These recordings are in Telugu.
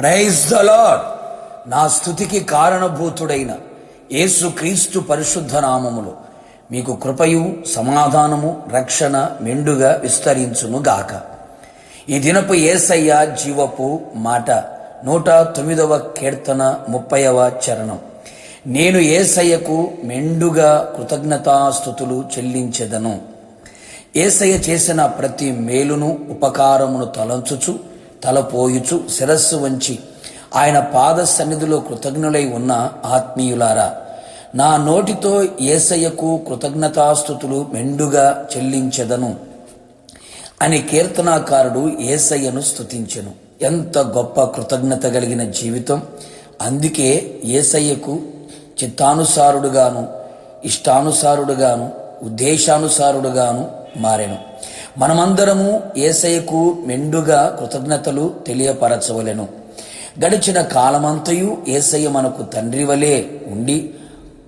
ప్రైజ్ ద లాడ్ నా స్థుతికి కారణభూతుడైన యేసు క్రీస్తు పరిశుద్ధ నామములు. మీకు కృపయు సమాధానము రక్షణ మెండుగా విస్తరించును గాక. ఈ దినపు ఏసయ్య జీవపు మాట నూట తొమ్మిదవ కీర్తన ముప్పైవ చరణం. నేను ఏసయ్యకు మెండుగా కృతజ్ఞతాస్థుతులు చెల్లించెదను. ఏసయ్య చేసిన ప్రతి మేలును ఉపకారమును తలంచుచు తలపోయుచు శిరస్సు వంచి ఆయన పాద సన్నిధిలో కృతజ్ఞులై ఉన్న ఆత్మీయులారా నా నోటితో ఏసయ్యకు కృతజ్ఞతాస్థుతులు మెండుగా చెల్లించెదను అని కీర్తనాకారుడు ఏసయ్యను స్తుతించెను. ఎంత గొప్ప కృతజ్ఞత కలిగిన జీవితం! అందుకే ఏసయ్యకు చిత్తానుసారుడుగాను ఇష్టానుసారుడుగాను ఉద్దేశానుసారుడుగాను మారెను. మనమందరము ఏసయ్యకు మెండుగా కృతజ్ఞతలు తెలియపరచవలెను. గడిచిన కాలమంతయు ఏసయ్య మనకు తండ్రి వలె ఉండి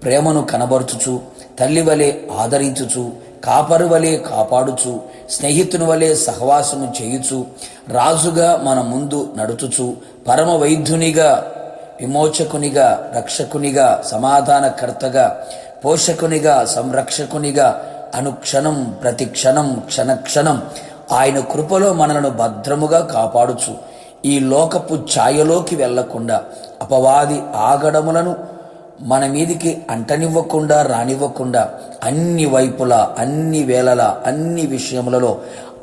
ప్రేమను కనబరుచుచు తల్లి వలె ఆదరించుచు కాపరు వలె కాపాడుచు స్నేహితుని వలె సహవాసము చేయుచు రాజుగా మన ముందు నడుచుచు పరమ వైద్యునిగా విమోచకునిగా రక్షకునిగా సమాధానకర్తగా పోషకునిగా సంరక్షకునిగా అనుక్షణం ప్రతి క్షణం క్షణక్షణం. ఆయన కృపలో మనలను భద్రముగా కాపాడుచు. ఈ లోకపు ఛాయలోకి వెళ్ళకుండా అపవాది ఆగడములను మన మీదికి అంటనివ్వకుండా రానివ్వకుండా అన్ని వైపులా అన్ని వేళలా అన్ని విషయములలో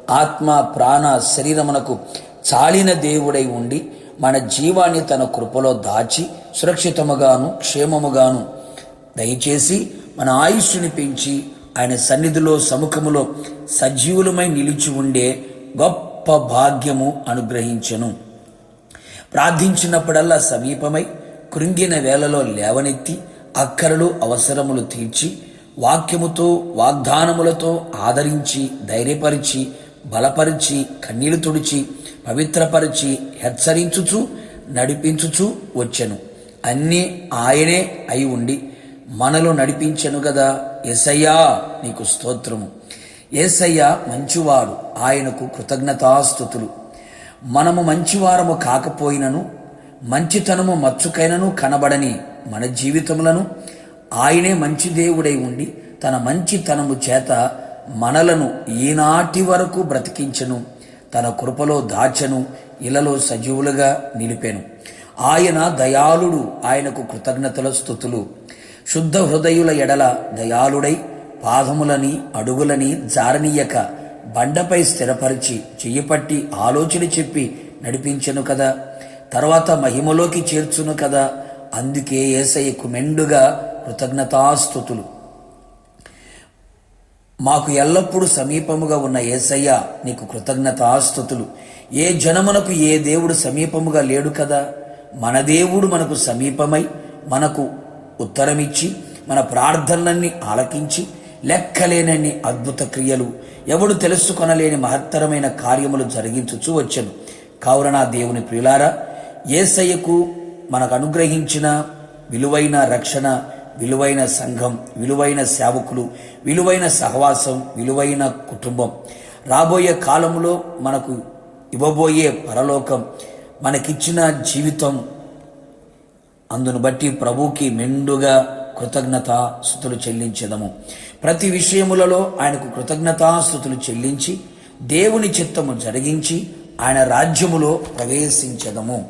ఆత్మ ప్రాణ శరీరమునకు చాలిన దేవుడై ఉండి మన జీవాన్ని తన కృపలో దాచి సురక్షితముగాను క్షేమముగాను దయచేసి మన ఆయుష్ని పెంచి ఆయన సన్నిధిలో సముఖములో సజీవులమై నిలిచి ఉండే గొప్ప భాగ్యము అనుగ్రహించెను. ప్రార్థించినప్పుడల్లా సమీపమై కృంగిన వేళలో లేవనెత్తి అక్కరలు అవసరములు తీర్చి వాక్యముతో వాగ్దానములతో ఆదరించి ధైర్యపరిచి బలపరిచి కన్నీళ్ళు తుడిచి పవిత్రపరిచి హెచ్చరించుచు నడిపించుచు వచ్చెను. అన్నీ ఆయనే అయి ఉండి మనలో నడిపించెను కదా ఎసయ్యా నీకు స్తోత్రము. ఏసయ్య మంచివాడు ఆయనకు కృతజ్ఞతాస్థుతులు మనము మంచివారము కాకపోయినను మంచితనము మచ్చుకైనను కనబడని మన జీవితములను ఆయనే మంచి దేవుడై ఉండి తన మంచితనము చేత మనలను ఈనాటి వరకు బ్రతికించను తన కృపలో దాచను ఇలలో సజీవులుగా నిలిపాను. ఆయన దయాళుడు ఆయనకు కృతజ్ఞతల స్థుతులు. శుద్ధ హృదయుల ఎడల దయాళుడై పాదములని అడుగులని జారనీయక బండపై స్థిరపరిచి చెయ్యిపట్టి ఆలోచన చెప్పి నడిపించను కదా. తర్వాత మహిమలోకి చేర్చును కదా. అందుకే ఏసయ్యకు మెండుగా కృతజ్ఞతాస్థుతులు. మాకు ఎల్లప్పుడూ సమీపముగా ఉన్న ఏసయ్య నీకు కృతజ్ఞతాస్థుతులు. ఏ జనమునకు ఏ దేవుడు సమీపముగా లేడు కదా. మన దేవుడు మనకు సమీపమై మనకు ఉత్తరమిచ్చి మన ప్రార్థనలన్నీ ఆలకించి లెక్కలేనన్ని అద్భుత క్రియలు ఎవడు తెలుసుకొనలేని మహత్తరమైన కార్యములు జరిగించుచూ వచ్చను. కావున నా దేవుని ప్రియులారా ఏసయ్యకు మనకు అనుగ్రహించిన విలువైన రక్షణ విలువైన సంఘం విలువైన సేవకులు విలువైన సహవాసం విలువైన కుటుంబం. రాబోయే కాలంలో మనకు ఇవ్వబోయే పరలోకం మనకిచ్చిన జీవితం అందును బట్టి ప్రభుకి మెండుగా కృతజ్ఞత స్థుతులు చెల్లించదము. ప్రతి విషయములలో ఆయనకు కృతజ్ఞతాస్థుతులు చెల్లించి దేవుని చిత్తము జరిగించి ఆయన రాజ్యములో ప్రవేశించదము.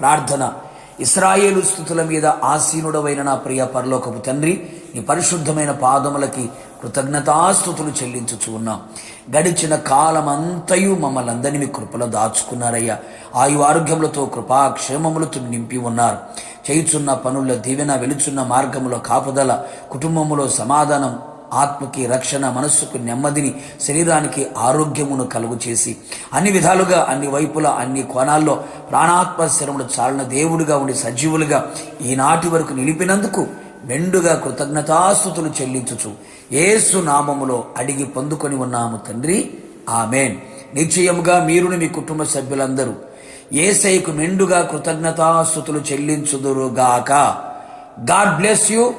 ప్రార్థన. ఇస్రాయేలు స్థుతుల మీద ఆసీనుడవైన నా ప్రియ పరలోకపు తండ్రి నీ పరిశుద్ధమైన పాదములకి కృతజ్ఞతాస్థుతులు చెల్లించుచు ఉన్నాం. గడిచిన కాలమంతయు మమ్మల్ని అందరినీ మీ కృపలో దాచుకున్నారయ్యా. ఆయు ఆరోగ్యములతో కృపాక్షేమములతో నింపి ఉన్నారు. చేయుచున్న పనుల దీవెన వెలుచున్న మార్గములో కాపుదల కుటుంబములో సమాధానం ఆత్మకి రక్షణ మనస్సుకు నెమ్మదిని శరీరానికి ఆరోగ్యమును కలుగు చేసి అన్ని విధాలుగా అన్ని వైపులా అన్ని కోణాల్లో ప్రాణాత్మ శరములు చాలిన దేవుడిగా ఉండి సజీవులుగా ఈనాటి వరకు నిలిపినందుకు మెండుగా కృతజ్ఞతాస్థుతులు చెల్లించుచు ఏసు నామములో అడిగి పొందుకొని ఉన్నాము తండ్రి. ఆమెన్. నిశ్చయముగా మీరుని మీ కుటుంబ సభ్యులందరూ ఏసైకు మెండుగా కృతజ్ఞతాస్థుతులు చెల్లించుదురుగాక. God bless you.